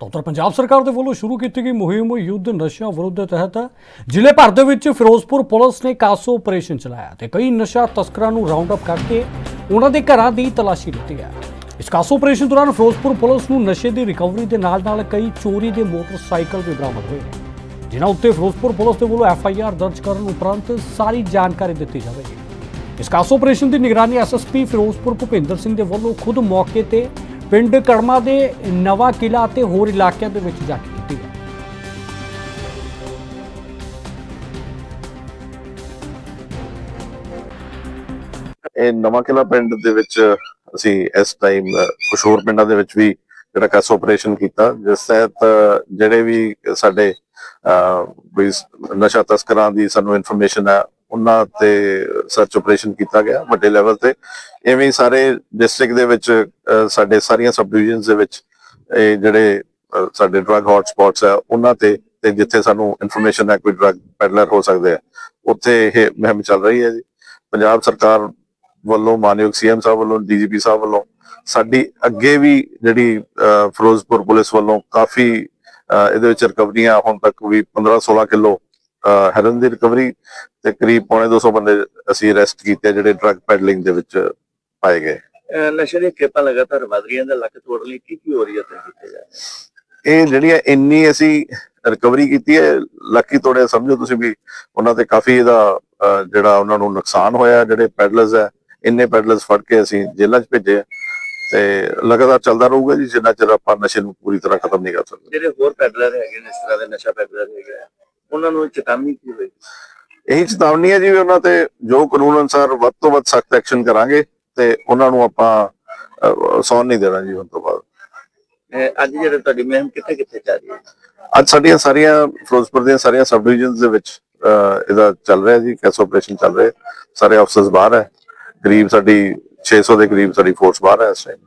ਤਾਂ ਉੱਤਰ ਪੰਜਾਬ ਸਰਕਾਰ ਦੇ ਵੱਲੋਂ ਸ਼ੁਰੂ ਕੀਤੀ ਗਈ ਮੁਹਿੰਮ ਯੁੱਧ ਨਸ਼ਿਆਂ ਵਿਰੁੱਧ ਦੇ ਤਹਿਤ। ਜ਼ਿਲ੍ਹੇ ਭਰ ਦੇ ਵਿੱਚ ਫਿਰੋਜ਼ਪੁਰ ਪੁਲਿਸ ਨੇ ਕਾਸੋ ਆਪਰੇਸ਼ਨ ਚਲਾਇਆ ਤੇ ਕਈ ਨਸ਼ਾ ਤਸਕਰਾਂ ਨੂੰ ਰਾਉਂਡ ਅਪ ਕਰਕੇ ਉਹਨਾਂ ਦੇ ਘਰਾਂ ਦੀ ਤਲਾਸ਼ੀ ਲਿੱਤੀ ਹੈ। ਇਸ ਕਾਸੋ ਆਪਰੇਸ਼ਨ ਦੌਰਾਨ ਫਿਰੋਜ਼ਪੁਰ ਪੁਲਿਸ ਨੂੰ ਨਸ਼ੇ ਦੀ ਰਿਕਵਰੀ ਦੇ ਨਾਲ-ਨਾਲ ਕਈ ਚੋਰੀ ਦੇ ਮੋਟਰਸਾਈਕਲ ਵੀ ਬਰਾਮਦ ਹੋਏ। ਜਿਨ੍ਹਾਂ ਉੱਤੇ ਫਿਰੋਜ਼ਪੁਰ ਪੁਲਿਸ ਦੇ ਵੱਲੋਂ ਐਫ ਆਈ ਆਰ ਦਰਜ ਕਰਨ ਉਪਰੰਤ ਸਾਰੀ ਜਾਣਕਾਰੀ ਦਿੱਤੀ ਜਾਵੇਗੀ। ਇਸ ਕਾਸੋ ਆਪਰੇਸ਼ਨ ਦੀ ਨਿਗਰਾਨੀ ਐਸਐਸਪੀ ਫਿਰੋਜ਼ਪੁਰ ਭੁਪਿੰਦਰ ਸਿੰਘ ਦੇ ਵੱਲੋਂ ਖੁਦ ਮੌਕੇ ਤੇ ਪਿੰਡ ਕੜਮਾ ਦੇ ਨਵਾਂ ਕਿਲਾ ਅਤੇ ਹੋਰ ਇਲਾਕਿਆਂ ਦੇ ਵਿੱਚ ਜਾ ਕੇ ਕੀਤੀ ਹੈ। ਇਹ ਨਵਾਂ ਕਿਲਾ ਪਿੰਡ ਦੇ ਵਿੱਚ ਅਸੀਂ ਇਸ ਟਾਈਮ ਕੁਝ ਹੋਰ ਪਿੰਡਾਂ ਦੇ ਵਿੱਚ ਵੀ ਜਿਹੜਾ ਕੈਸ ਆਪਰੇਸ਼ਨ ਕੀਤਾ ਜਿਸ ਤਹਿਤ ਜਿਹੜੇ ਵੀ ਸਾਡੇ ਅਹ, ਨਸ਼ਾ ਤਸਕਰਾਂ ਦੀ ਸਾਨੂੰ ਇਨਫੋਰਮੇਸ਼ਨ ਹੈ ਉਹਨਾਂ ਤੇ ਸਰਚ ਆਪਰੇਸ਼ਨ ਕੀਤਾ ਗਿਆ, ਵੱਡੇ ਲੈਵਲ ਤੇ। ਐਵੇਂ ਹੀ ਸਾਰੇ ਡਿਸਟ੍ਰਿਕਟ ਦੇ ਵਿੱਚ ਸਾਡੇ ਸਾਰੀਆਂ ਸਬ ਡਿਵੀਜ਼ਨਸ ਦੇ ਵਿੱਚ, ਇਹ ਜਿਹੜੇ ਸਾਡੇ ਡਰੱਗ ਹੌਟ ਸਪੌਟਸ ਆ, ਉਹਨਾਂ ਤੇ ਤੇ ਜਿੱਥੇ ਸਾਨੂੰ ਇਨਫੋਰਮੇਸ਼ਨ ਹੈ ਕੋਈ ਡਰੱਗ ਪੈਡਲਰ ਹੋ ਸਕਦੇ ਆ, ਉੱਥੇ ਇਹ ਮੁਹਿੰਮ ਚੱਲ ਰਹੀ ਹੈ ਜੀ। ਪੰਜਾਬ ਸਰਕਾਰ ਵੱਲੋਂ, ਮਾਨਯੋਗ ਸੀਐਮ ਸਾਹਿਬ ਵੱਲੋਂ ਡੀਜੀਪੀ ਸਾਹਿਬ ਵੱਲੋਂ, ਸਾਡੀ ਅੱਗੇ ਵੀ ਜਿਹੜੀ ਫਿਰੋਜ਼ਪੁਰ ਪੁਲਿਸ ਵੱਲੋਂ ਕਾਫੀ ਇਹਦੇ ਵਿੱਚ ਰਿਕਵਰੀਆਂ ਹੁਣ ਤੱਕ ਵੀ 15 16 ਕਿਲੋ ਹੈਰਨ ਦੀ ਰਿਕਵਰੀ ਤੇ ਕਰੀਬ ਪੌਣੇ 200 ਬੰਦੇ ਅਸੀਂ ਅਰੈਸਟ ਕੀਤੇ ਜਿਹੜੇ ਡਰੱਗ ਪੈਡਲਿੰਗ ਦੇ ਵਿੱਚ ਪਾਏ ਗਏ ਨਸ਼ੇ ਦੀਆਂ ਖੇਪਾਂ ਲਗਾਤਾਰ ਵਧ ਰਹੀਆਂ ਨੇ ਲੱਕ ਤੋੜ ਲਈ ਕੀ ਕੀ ਹੋ ਰਹੀ ਹੈ ਤੇ ਕੀਤੇ ਜਾ? ਇਹ ਜਿਹੜੀਆਂ ਇੰਨੀ ਅਸੀਂ ਰਿਕਵਰੀ ਕੀਤੀ ਹੈ ਲੱਕੀ ਤੋੜਿਆ ਸਮਝੋ ਤੁਸੀਂ ਵੀ ਉਹਨਾਂ ਤੇ ਕਾਫੀ ਇਹਦਾ ਜਿਹੜਾ ਉਹਨਾਂ ਨੂੰ ਨੁਕਸਾਨ ਹੋਇਆ ਜਿਹੜੇ ਪੈਡਲਰਸ ਹੈ ਇੰਨੇ ਪੈਡਲਰਸ ਫੜ ਕੇ ਅਸੀਂ ਜੇਲ੍ਹਾਂ 'ਚ ਭੇਜੇ ਤੇ ਲਗਾਤਾਰ ਚੱਲਦਾ ਰਹੂਗਾ ਜੀ ਜਿੰਨਾ ਚਿਰ ਆਪਾਂ ਨਸ਼ੇ ਨੂੰ ਪੂਰੀ ਤਰ੍ਹਾਂ ਖਤਮ ਨਹੀਂ ਕਰ ਸਕਦੇ ਜਿਹੜੇ ਹੋਰ ਪੈਡਲਰ ਹੈਗੇ ਨੇ ਇਸ ਤਰ੍ਹਾਂ ਦੇ ਨਸ਼ਾ ਪੈਡਲਰ ਹੈਗੇ ਆ, ਉਹਨਾਂ ਨੂੰ ਚੇਤਾਵਨੀ ਕੀ ਹੋਈ ਇਹੀ ਚੇਤਾਵਨੀ ਹੈ ਜੀ ਉਹਨਾਂ ਤੇ ਜੋ ਕਾਨੂੰਨ ਅਨੁਸਾਰ ਵੱਧ ਤੋਂ ਵੱਧ ਸਖਤ ਐਕਸ਼ਨ ਕਰਾਂਗੇ ਤੇ ਉਹਨਾਂ ਨੂੰ ਆਪਾਂ ਸੌਣ ਨਹੀਂ ਦੇਣਾ ਜੀ ਹੁਣ ਤੋਂ ਬਾਅਦ। ਅੱਜ ਜਿਹੜੇ ਤੁਹਾਡੀ ਮੁਹਿੰਮ ਕਿੱਥੇ ਕਿੱਥੇ ਚੱਲ ਰਹੀ ਹੈ? ਅੱਜ ਸਾਡੀਆਂ ਸਾਰੀਆਂ ਫਿਰੋਜ਼ਪੁਰ ਦੀਆਂ ਸਾਰੀਆਂ ਸਬ ਡਿਵੀਜ਼ਨਸ ਦੇ ਵਿੱਚ ਇਹਦਾ ਚੱਲ ਰਿਹਾ ਜੀ ਕੈਸ ਆਪਰੇਸ਼ਨ ਚੱਲ ਰਿਹਾ। ਸਾਰੇ ਅਫਸਰਸ ਬਾਹਰ ਹੈ। ਕਰੀਬ ਸਾਡੀ 600 ਦੇ ਕਰੀਬ ਸਾਡੀ ਫੋਰਸ ਬਾਹਰ ਹੈ ਇਸ ਟਾਈਮ